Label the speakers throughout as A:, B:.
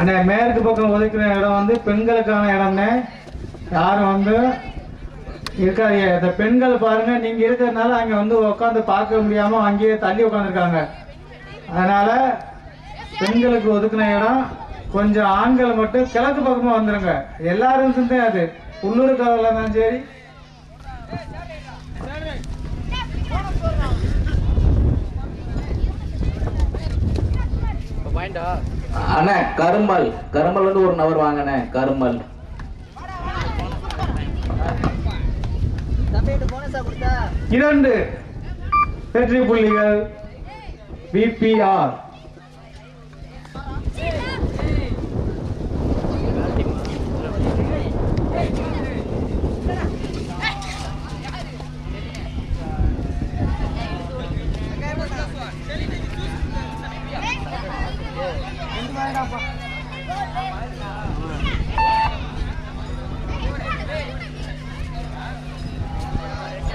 A: அண்ணே மேற்கு பக்கம் ஒதுக்கிற இடம் வந்து பெண்களுக்கான இடம்னே யாரும் வந்து இருக்காதீங்க. இந்த பெண்கள் பாருங்க நீங்க இருக்கிறதுனால அங்க வந்து உட்காந்து பார்க்க முடியாம அங்கேயே தள்ளி உட்காந்துருக்காங்க அதனால பெண்களுக்கு ஒதுக்கின இடம் கொஞ்சம் ஆண்கள் மட்டும் கிழக்கு பக்கமா வந்துருங்க. எல்லாரும் சிந்தே அது உள்ளூர் கவலை தான் சரி.
B: அண்ணா கருமல் கருமல் வந்து ஒரு நபர் வாங்கண்ணே கருமல்
A: இரண்டு வெற்றி புள்ளிகள். பிபிஆர்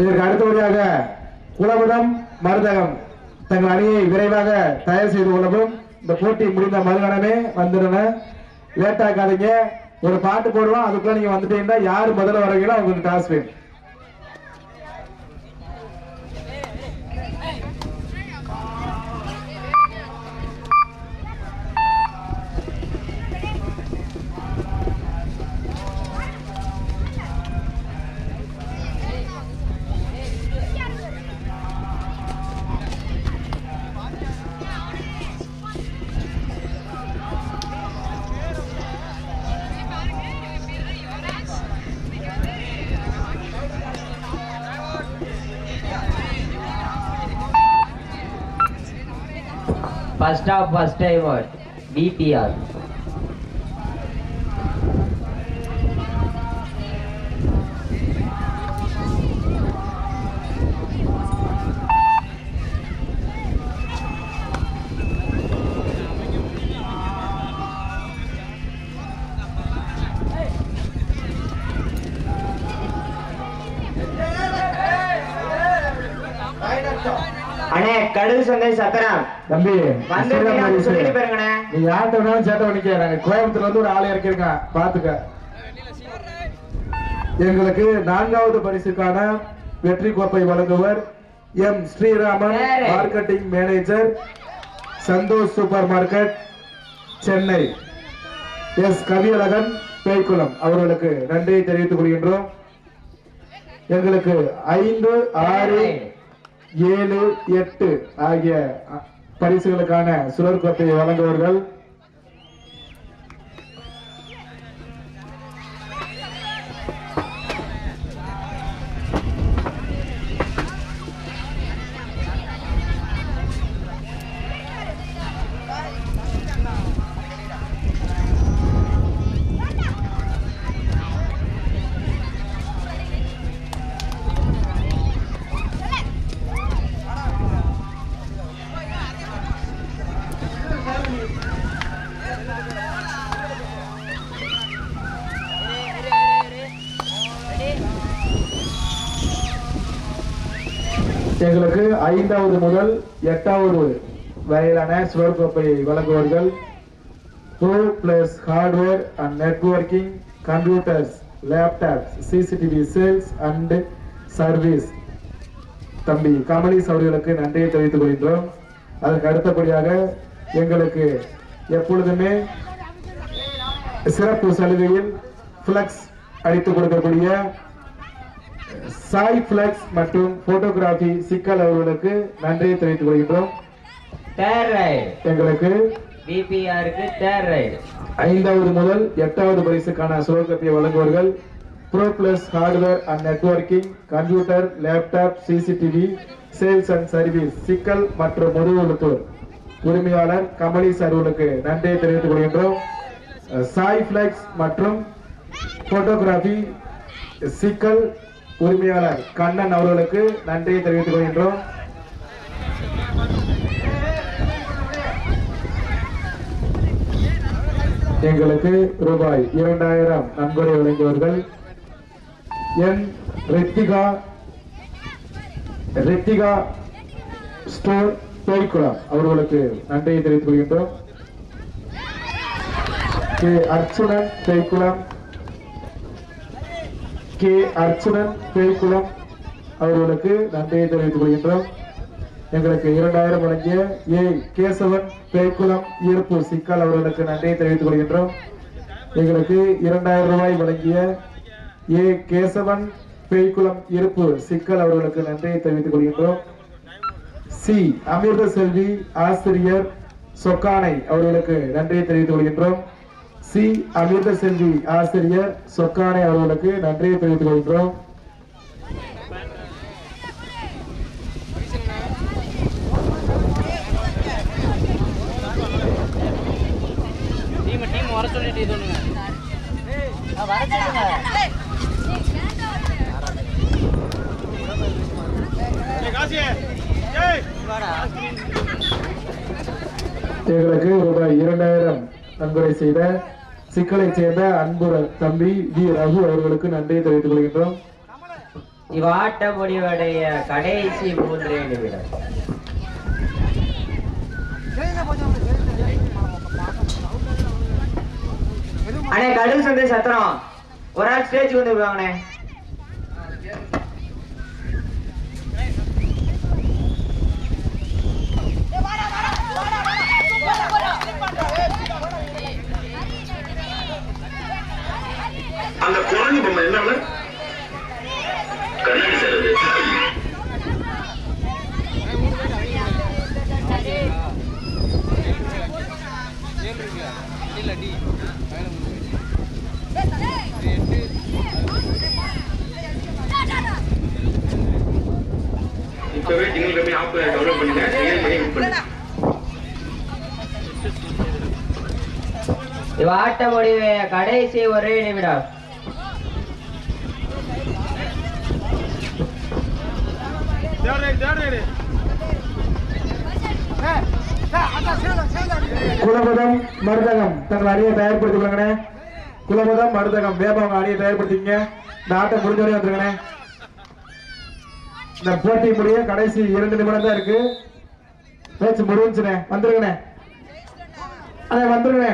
C: இதற்கு அடுத்தபடியாக குலபுரம் மருதகம். தங்கள் அணியை விரைவாக தயார் செய்து கொள்ளவும் இந்த போட்டி முடிந்த மறுகணமே வந்துடுங்க லேட்டாக்காதீங்க ஒரு பாட்டு போடுவோம் அதுக்குள்ள நீங்க வந்துட்டீங்கன்னா யார் முதல்ல வரீங்களோ அவங்களுக்கு டாஸ் வேணும்.
D: First of first award BPR கடல் சந்தை சத்திரம்
C: தம்பி
D: வந்து சொல்லி. பாருங்கண்ணே.
C: நீ யார்கிட்ட வேணாலும் சேட்டை பண்ணிக்க நாங்க கோயம்புத்தூர்ல இருந்து ஒரு ஆளை இறக்கிருக்கேன் பாத்துக்க. எங்களுக்கு நான்காவது பரிசுக்கான வெற்றி கோப்பை வழங்குவர் M Sriraman. Marketing manager Santhosh super market Chennai. S Kaviyazhagan Peykulam. அவர்களுக்கு நன்றியை தெரிவித்துக் கொள்கின்றோம். எங்களுக்கு ஐந்து ஆறு ஏழு எட்டு ஆகிய பரிசுகளுக்கான சுழற் வழங்குவார்கள் எங்களுக்கு ஐந்தாவது முதல் எட்டாவது வரையிலான சுழற் கோப்பையை வழங்குவார்கள் pro plus hardware and networking computers laptops CCTV sales and service தம்பி கமலீஸ் அவர்களுக்கு நன்றியை தெரிவித்துக் கொள்கின்றோம். அதற்கு அடுத்தபடியாக எங்களுக்கு எப்பொழுதுமே சிறப்பு சலுகையில் ஃபிளக்ஸ் அடித்து கொடுக்கக்கூடிய சாய் ஃபிளக்ஸ் மற்றும் போட்டோகிராஃபி சிக்கல் அவர்களுக்கு நன்றியை தெரிவித்துக் கொள்கின்றோம். எங்களுக்கு ஐந்தாவது முதல் எட்டாவது பரிசுக்கான சுழற்கத்தை வழங்குவார்கள் pro plus hardware and networking computer laptop CCTV sales and service Sikkal மற்றும் முதுகுழுத்தூர் உரிமையாளர் கமலீஸ் அவர்களுக்கு நன்றியை தெரிவித்துக் கொள்கின்றோம். சாய் பிளெக்ஸ் மற்றும் போட்டோகிராஃபி சிக்கல் உரிமையாளர் கண்ணன் அவர்களுக்கு நன்றியை தெரிவித்துக் கொள்கின்றோம். எங்களுக்கு ரூபாய் இரண்டாயிரம் நன்கொடை வழங்கியவர்கள் என் ரித்திகா ரித்திகா ஸ்டோர் பேய்குளம் அவர்களுக்கு நன்றியை தெரிவித்துக் கொள்கின்றோம். கே. அர்ச்சுனன் பேய்குளம் கே. அர்ச்சுனன் பேய்குளம் அவர்களுக்கு நன்றியை தெரிவித்துக் கொள்கின்றோம். எங்களுக்கு இரண்டாயிரம் வழங்கிய ஏ. கேசவன் பேய்குளம் ஈர்ப்பு சிக்கல் அவர்களுக்கு நன்றியை தெரிவித்துக் கொள்கின்றோம். எங்களுக்கு இரண்டாயிரம் ரூபாய் வழங்கிய ஏ. கேசவன் பேய்குளம் இருப்பு சிக்கல் அவர்களுக்கு நன்றியை தெரிவித்துக் கொள்கின்றோம். சி. அமிர்த செல்வி ஆசிரியர் சொக்கானை அவர்களுக்கு நன்றியை தெரிவித்துக் கொள்கின்றோம். சி. அமிர்த செல்வி ஆசிரியர் சொக்கானை அவர்களுக்கு நன்றியை தெரிவித்துக் கொள்கின்றோம். எங்களுக்கு ரூபாய் இரண்டாயிரம் நன்கொடை செய்த சிக்கலைச் சேர்ந்த அன்பு தம்பி வி. ரகு அவர்களுக்கு நன்றியை தெரிவித்துக் கொள்கின்றோம்.
D: இவ்வாட்ட முடிவடைய கடைசி மூன்றே நிமிடம்.
E: அண்ணே கடுகு சந்தை சத்திரம் ஒரு ஆள் ஸ்டேஜ் வந்து விடுவாங்கண்ணே.
F: அந்த குரங்கு பொம்மை என்ன கண்ணாடி சார் அது இப்பவே ஜிங்கிள் கம்மி ஆப் டவுன்லோட் பண்ணுங்க ரியல் புக் பண்ணுங்க
D: இவ்வாட்ட முடிவு கடைசி ஒரே நிமிடம்.
C: குலபதம் மருதகம். தங்கள் அணியை தயார்படுத்திக் கொள்ளுங்கண்ணே குலபதம் மருதகம். வேபம் அவங்க அணியை தயார்படுத்திக்கங்க. இந்த ஆட்டம் முடிஞ்ச வரையும் வந்துருங்கண்ணே. இந்த போட்டி முடிய கடைசி இரண்டு நிமிடம் தான் இருக்கு. பேச்சு முடிஞ்சுண்ணே. வந்துருங்கண்ணே. அதே வந்துருங்கண்ணே.